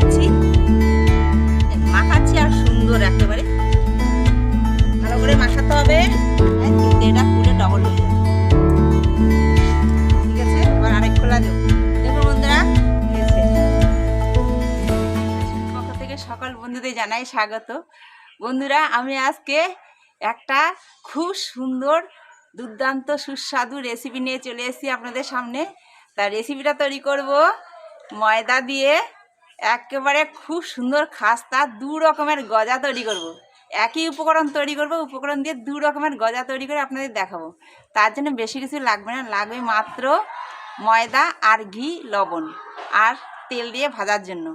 দিচ্ছি মাখাচ্ছি আর সুন্দর একেবারে। ভালো করে মাখাতে হবে। কিন্তু এটা পুরো ডবল হয়ে যাবে। ঠিক আছে, এবার আরেক খোলা দেবো। দেখো বন্ধুরা পক্ষ থেকে সকল বন্ধুদের জানাই স্বাগত। বন্ধুরা, আমি আজকে একটা খুব সুন্দর, দুর্দান্ত, সুস্বাদু রেসিপি নিয়ে চলে এসেছি আপনাদের সামনে। তা রেসিপিটা তৈরি করব ময়দা দিয়ে। একেবারে খুব সুন্দর খাস্তা, দু রকমের গজা তৈরি করব। একই উপকরণ তৈরি করব, উপকরণ দিয়ে দু রকমের গজা তৈরি করে আপনাদের দেখাবো। তার জন্য বেশি কিছু লাগবে না, লাগবে মাত্র ময়দা আর ঘি, লবণ আর তেল দিয়ে ভাজার জন্য।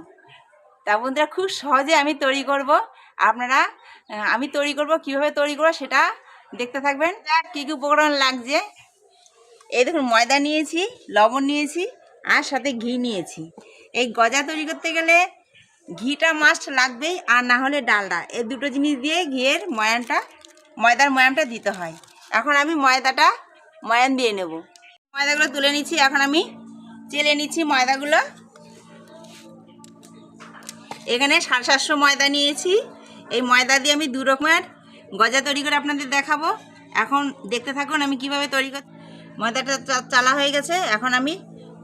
তা বন্ধুরা, খুব সহজে আমি তৈরি করব। আপনারা আমি তৈরি করব, কীভাবে তৈরি করব সেটা দেখতে থাকবেন। কী কী উপকরণ লাগছে। এই দেখুন, ময়দা নিয়েছি, লবণ নিয়েছি আর সাথে ঘি নিয়েছি। এই গজা তৈরি করতে গেলে ঘিটা মাস্ট লাগবেই, আর না হলে ডালডা। এই দুটো জিনিস দিয়ে ঘিয়ের ময়ানটা, ময়দার ময়ানটা দিতে হয়। এখন আমি ময়দাটা, ময়ান দিয়ে নেব। ময়দাগুলো তুলে নিচ্ছি, এখন আমি চেলে নিচ্ছি ময়দাগুলো। এখানে সাড়ে সাতশো ময়দা নিয়েছি। এই ময়দা দিয়ে আমি দু রকমের গজা তৈরি করে আপনাদের দেখাবো। এখন দেখতে থাকুন আমি কীভাবে তৈরি কর ময়দাটা চালা হয়ে গেছে। এখন আমি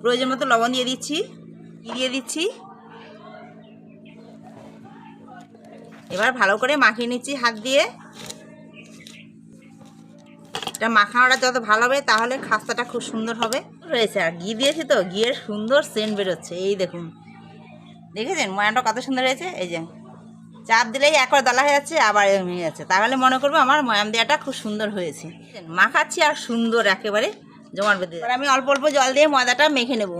প্রয়োজন মতো লবণ দিয়ে দিচ্ছি দিয়ে দিচ্ছি। এবার ভালো করে মাখিয়ে নিচ্ছি হাত দিয়ে। এটা মাখানোটা যত ভালো হবে, তাহলে খাস্তাটা খুব সুন্দর হবে। রয়েছে, আর ঘি দিয়েছি তো, ঘিয়ের সুন্দর সেন্ট বেরোচ্ছে। এই দেখুন, দেখেছেন? ময়ানটা কত সুন্দর হয়েছে? এই যে, চাপ দিলেই একবার দলা হয়ে যাচ্ছে, আবার এরম হয়ে যাচ্ছে। তাহলে মনে করব আমার ময়াম দেওয়াটা খুব সুন্দর হয়েছে। মাখাচ্ছি আর সুন্দর একেবারে। জমাট বেঁধে এবার আমি অল্প অল্প জল দিয়ে ময়দাটা মেখে নেব।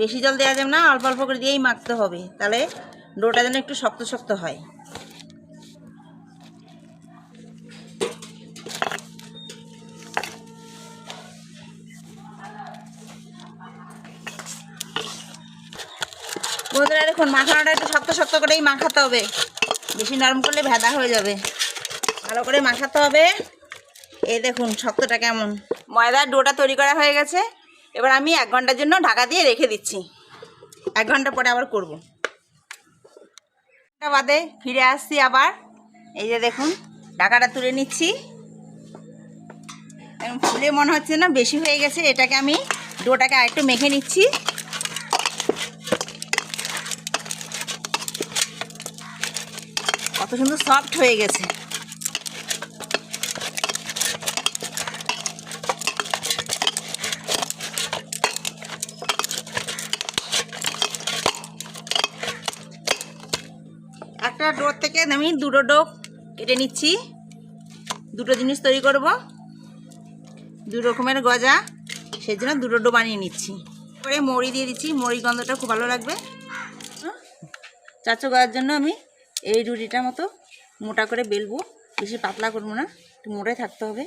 বেশি জল দেওয়া যাবে না, অল্প অল্প করে দিয়েই মাখতে হবে। তাহলে ডোটা যেন একটু শক্ত শক্ত হয়। বন্ধুরা, দেখুন, মাখানোটা একটু শক্ত শক্ত করেই মাখাতে হবে। বেশি নরম করলে ভেদা হয়ে যাবে। ভালো করে মাখাতে হবে। এই দেখুন শক্তটা কেমন? ময়দার ডোটা তৈরি করা হয়ে গেছে। এবার আমি এক ঘণ্টার জন্য ঢাকা দিয়ে রেখে দিচ্ছি। এক ঘণ্টা পরে আবার করব। ঘণ্টা বাদে ফিরে আসছি আবার। এই যে দেখুন ঢাকাটা তুলে নিচ্ছি। ফুলে মনে হচ্ছে না বেশি হয়ে গেছে। এটাকে আমি ডোটাকে আরেকটু মেখে নিচ্ছি। কত সুন্দর সফট হয়ে গেছে। একটা ডোর থেকে আমি দুটো ডো কেটে নিচ্ছি। দুটো জিনিস তৈরি করব। দু রকমের গজা। সেই জন্য দুটো ডো বানিয়ে নিচ্ছি। পরে মড়ি দিয়ে দিচ্ছি। মড়ি গন্ধটা খুব ভালো লাগবে। চারশো গজার জন্য আমি এই রুটিটা মতো মোটা করে বেলবো। বেশি পাতলা করব না। একটু মোটাই থাকতে হবে।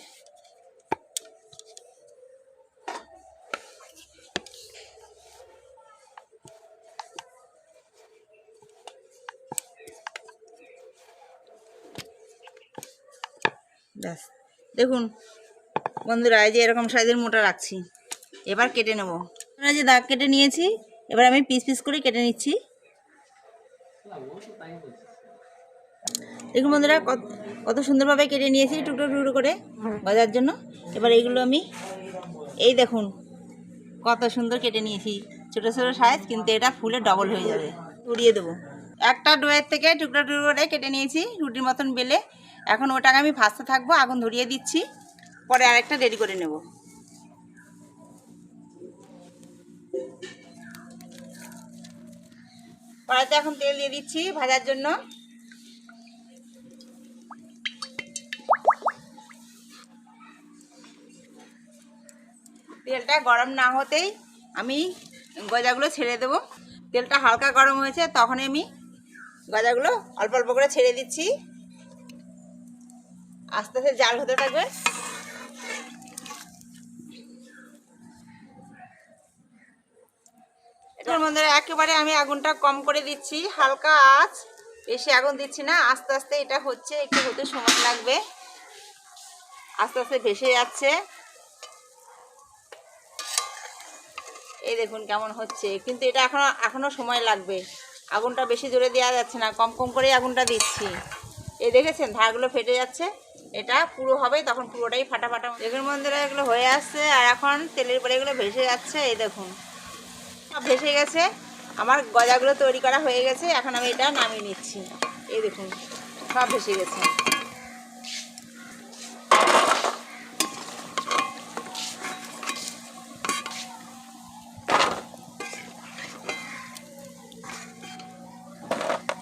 ব্যাস। দেখুন, বন্ধুরা, এই যে এরকম সাইজের মোটা রাখছি। এবার কেটে নেব। যে দাগ কেটে নিয়েছি, এবার আমি পিস পিস করে কেটে নিচ্ছি। দেখুন বন্ধুরা, কত কত সুন্দরভাবে কেটে নিয়েছি, টুকরো টুকরো করে বাজার জন্য। এবার এইগুলো আমি, এই দেখুন, কত সুন্দর কেটে নিয়েছি। ছোটো ছোটো সাইজ কিন্তু এটা ফুলে ডবল হয়ে যাবে। উড়িয়ে দেবো। একটা ডোয়ের থেকে টুকরো টুকরো করে কেটে নিয়েছি, রুটির মতন বেলে। এখন ওটাকে আমি ভাজতে থাকব, আগুন ধরিয়ে দিচ্ছি। পরে আরেকটা রেডি করে নেব। কড়াইতে এখন তেল দিয়ে দিচ্ছি ভাজার জন্য। তেলটা গরম না হতেই আমি গজাগুলো ছেড়ে দেব। তেলটা হালকা গরম হয়েছে, তখনই আমি গজাগুলো অল্প অল্প করে ছেড়ে দিচ্ছি। আস্তে আস্তে জাল হতে থাকবে। এটার মধ্যে একেবারে আমি আগুনটা কম করে দিচ্ছি। হালকা আঁচ, বেশি আগুন দিচ্ছি না, আস্তে আস্তে এটা হচ্ছে, একটু হতে সময় লাগবে। আস্তে আস্তে ভেসে যাচ্ছে। এই দেখুন কেমন হচ্ছে, কিন্তু এটা এখনও এখনও সময় লাগবে। আগুনটা বেশি জোরে দেওয়া যাচ্ছে না, কম কম করেই আগুনটা দিচ্ছি। এই দেখেছেন, ধারগুলো ফেটে যাচ্ছে। এটা পুরো হবে, তখন পুরোটাই ফাটা ফাটা দেখুন এগুলো হয়ে আসছে, আর এখন তেলের পরে এগুলো ভেসে যাচ্ছে, এই দেখুন। ভেসে গেছে, আমার গজাগুলো তৈরি করা হয়ে গেছে, এখন আমি এটা নামিয়ে নিচ্ছি। এই দেখুন, সব ভেসে গেছে।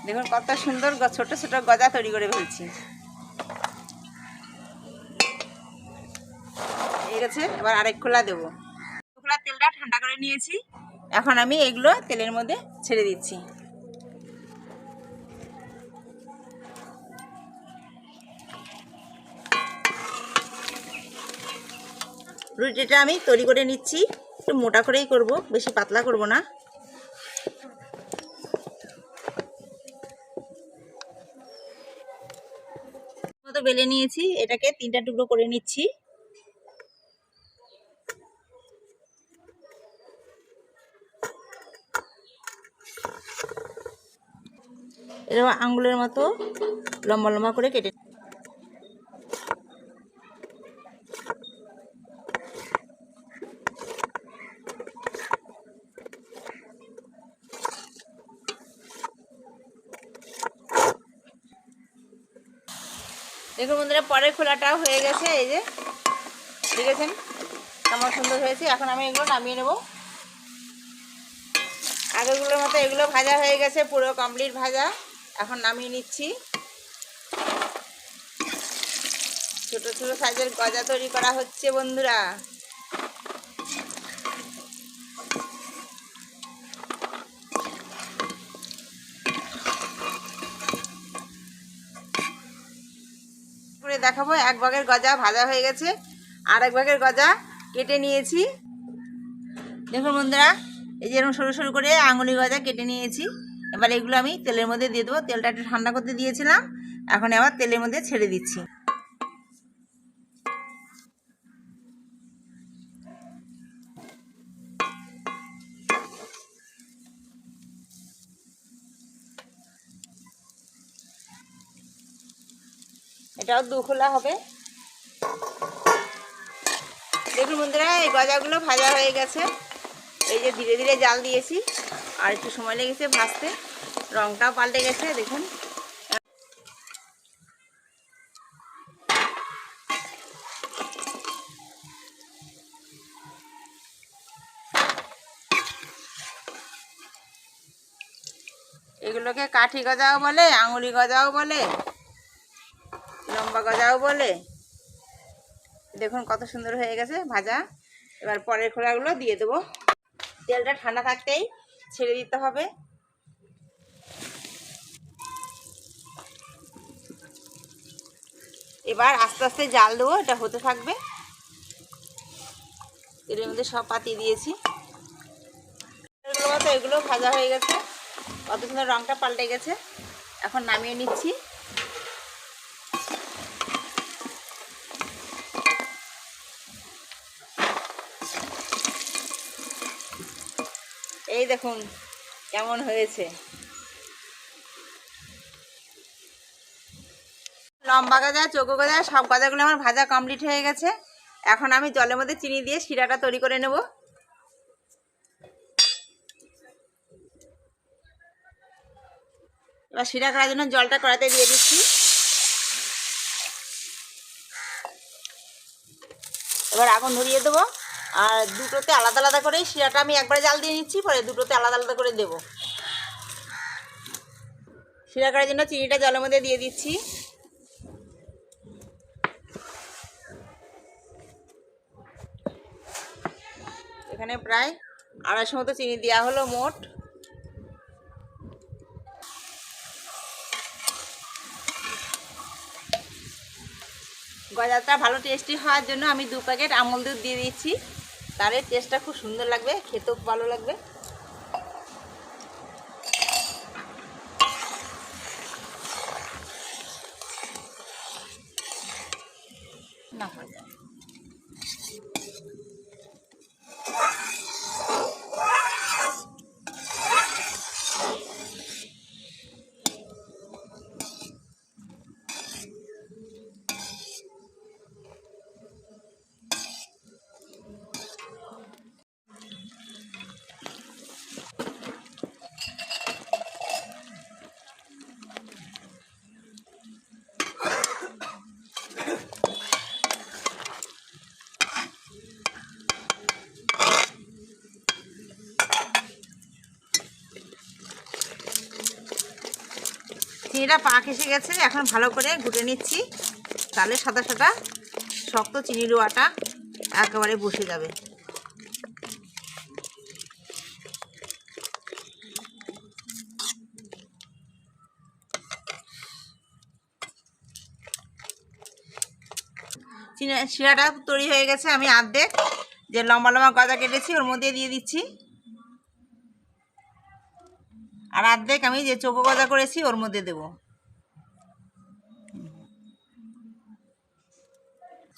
দেখুন কত সুন্দর ছোট ছোট গজা তৈরি করে ফেলছি। এই গেছে, এবার আরেক খোলা দেবো। খোলা তেলটা ঠান্ডা করে নিয়েছি। এখন আমি এগুলো তেলের মধ্যে ছেড়ে দিচ্ছি। রুটিটা আমি তৈরি করে নিচ্ছি। একটু মোটা করেই করব, বেশি পাতলা করব না। মতো বেলে নিয়েছি, এটাকে তিনটা টুকরো করে নিচ্ছি। এরকম আঙ্গুলের মতো লম্বা লম্বা করে কেটে দেখুন বন্ধুরা, পরের খোলাটাও হয়ে গেছে, এই যে। দেখেছেন কেমন সুন্দর হয়েছে? এখন আমি এগুলো নামিয়ে নেব। আগেরগুলোর মতো এগুলো ভাজা হয়ে গেছে, পুরো কমপ্লিট ভাজা। এখন নামিয়ে নিচ্ছি। ছোট ছোট সাইজের গজা তৈরি করা হচ্ছে বন্ধুরা। করে দেখাবো, এক ভাগের গজা ভাজা হয়ে গেছে। আর এক ভাগের গজা কেটে নিয়েছি। দেখুন বন্ধুরা, এই যে এরকম সরু সরু করে আঙুলি গজা কেটে নিয়েছি। এবার এগুলো আমি তেলের মধ্যে দিয়ে দেবো। তেলটা একটু ঠান্ডা করতে দিয়েছিলাম। এখন আবার তেলের মধ্যে ছেড়ে দিচ্ছি। এটাও দু খোলা হবে। দেখুন বন্ধুরা, এই গজাগুলো ভাজা হয়ে গেছে। এই যে ধীরে ধীরে জাল দিয়েছি। আর একটু সময় লেগেছে ভাজতে। রংটাও পাল্টে গেছে, দেখুন। এগুলোকে কাঠি গজাও বলে, আঙুলি গজাও বলে, লম্বা গজাও বলে। দেখুন কত সুন্দর হয়ে গেছে ভাজা। এবার পরের খোলাগুলো দিয়ে দেবো। তেলটা ঠান্ডা থাকতেই ছেড়ে দিতে হবে। এবার আস্তে আস্তে জাল দেবো, এটা হতে থাকবে। এর মধ্যে সব পাতিয়ে দিয়েছি। এগুলো ভাজা হয়ে গেছে। কত সুন্দর রঙটা পাল্টে গেছে। এখন নামিয়ে নিচ্ছি। এই দেখুন, কেমন হয়েছে। লম্বা গাজা, চৌকো গাজা, সব গাজাগুলো আমার ভাজা কমপ্লিট হয়ে গেছে। এখন আমি জলের মধ্যে চিনি দিয়ে শিরাটা তৈরি করে নেব। এবার শিরা করার জন্য জলটা কড়াতে দিয়ে দিচ্ছি। এবার আগুন ধরিয়ে দেবো। আর দুটোতে আলাদা আলাদা করে শিরাটা আমি একবারে জাল দিয়ে নিচ্ছি, পরে দুটোতে আলাদা আলাদা করে দেবো। শিরা করার জন্য চিনিটা জলের মধ্যে দিয়ে দিচ্ছি। এখানে প্রায় আড়াইশো মতো চিনি দেওয়া হলো মোট। গজাটা ভালো টেস্টি হওয়ার জন্য আমি দু প্যাকেট আমল দুধ দিয়ে দিচ্ছি। তার এর টেস্টটা খুব সুন্দর লাগবে খেতেও ভালো লাগবে। চিনিটা পাক এসে গেছে, এখন ভালো করে ঘুটে নিচ্ছি। তাহলে সাদা সাদা শক্ত চিনি রোয়াটা একেবারে বসে যাবে। শিরাটা তৈরি হয়ে গেছে, আমি আর্ধেক যে লম্বা লম্বা গজা কেটেছি, ওর মধ্যে দিয়ে দিচ্ছি। আর অর্ধেক আমি যে চোখো গজা করেছি, ওর মধ্যে দেব।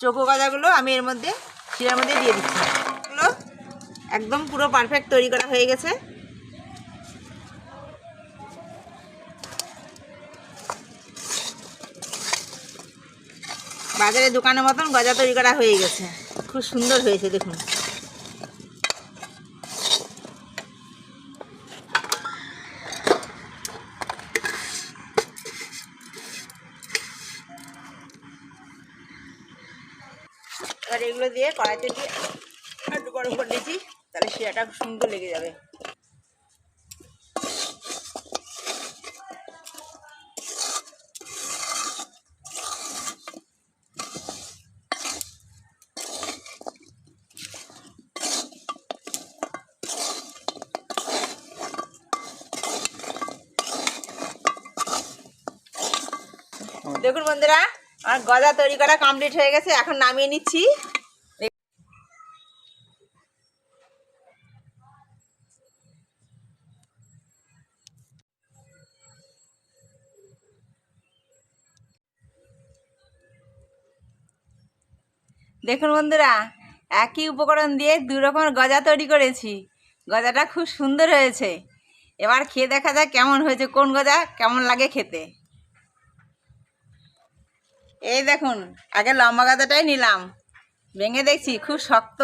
চোখো গজাগুলো আমি এর মধ্যে, শিরার মধ্যে দিয়ে দিচ্ছি। এগুলো একদম পুরো পারফেক্ট তৈরি করা হয়ে গেছে। বাজারে দোকানের মতন গজা তৈরি করা হয়ে গেছে। খুব সুন্দর হয়েছে, দেখুন এবার এগুলো দিয়ে কড়াইতে দিয়ে একটু গরম করে দিয়েছি তাহলে শিরাটা সুন্দর লেগে যাবে। দেখুন বন্ধুরা, আমার গজা তৈরি করা কমপ্লিট হয়ে গেছে, এখন নামিয়ে নিচ্ছি। দেখুন বন্ধুরা, একই উপকরণ দিয়ে দু রকমের গজা তৈরি করেছি। গজাটা খুব সুন্দর হয়েছে। এবার খেয়ে দেখা যাক কেমন হয়েছে, কোন গজা কেমন লাগে খেতে। এই দেখুন, আগে লম্বা গাঁদাটাই নিলাম। ভেঙে দেখছি, খুব শক্ত।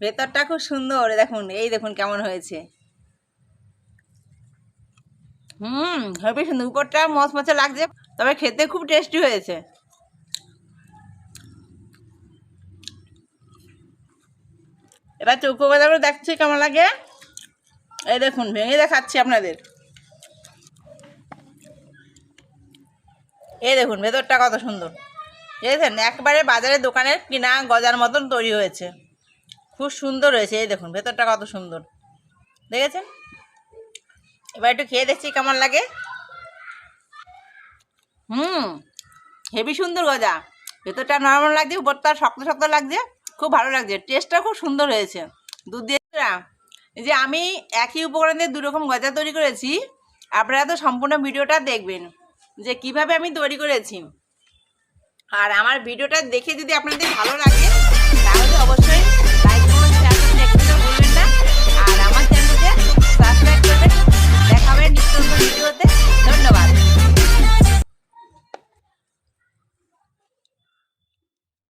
ভেতরটা খুব সুন্দর দেখুন, এই দেখুন কেমন হয়েছে। হুম, হেবি সুন্দর, উপরটা মচমচে লাগছে, তবে খেতে খুব টেস্টি হয়েছে। এবার চৌকো বাজারও দেখছি কেমন লাগে? এই দেখুন, ভেঙে দেখাচ্ছি আপনাদের। এই দেখুন, ভেতরটা কত সুন্দর। দেখেছেন? একবারে বাজারের দোকানের কিনা গজার মতন তৈরি হয়েছে। খুব সুন্দর হয়েছে, এই দেখুন, ভেতরটা কত সুন্দর। দেখেছেন? এবার একটু খেয়ে দেখছি কেমন লাগে। হুম, হেভি সুন্দর গজা। ভেতরটা নরমাল লাগছে, উপরটা শক্ত শক্ত লাগছে। খুব ভালো লাগছে। টেস্টটা খুব সুন্দর হয়েছে। দুধ দিয়ে যে আমি একই উপকরণ দিয়ে দুরকম গজা তৈরি করেছি, আপনারা তো সম্পূর্ণ ভিডিওটা দেখবেন যে কীভাবে আমি তৈরি করেছি। আর আমার ভিডিওটা দেখে যদি আপনাদের ভালো লাগে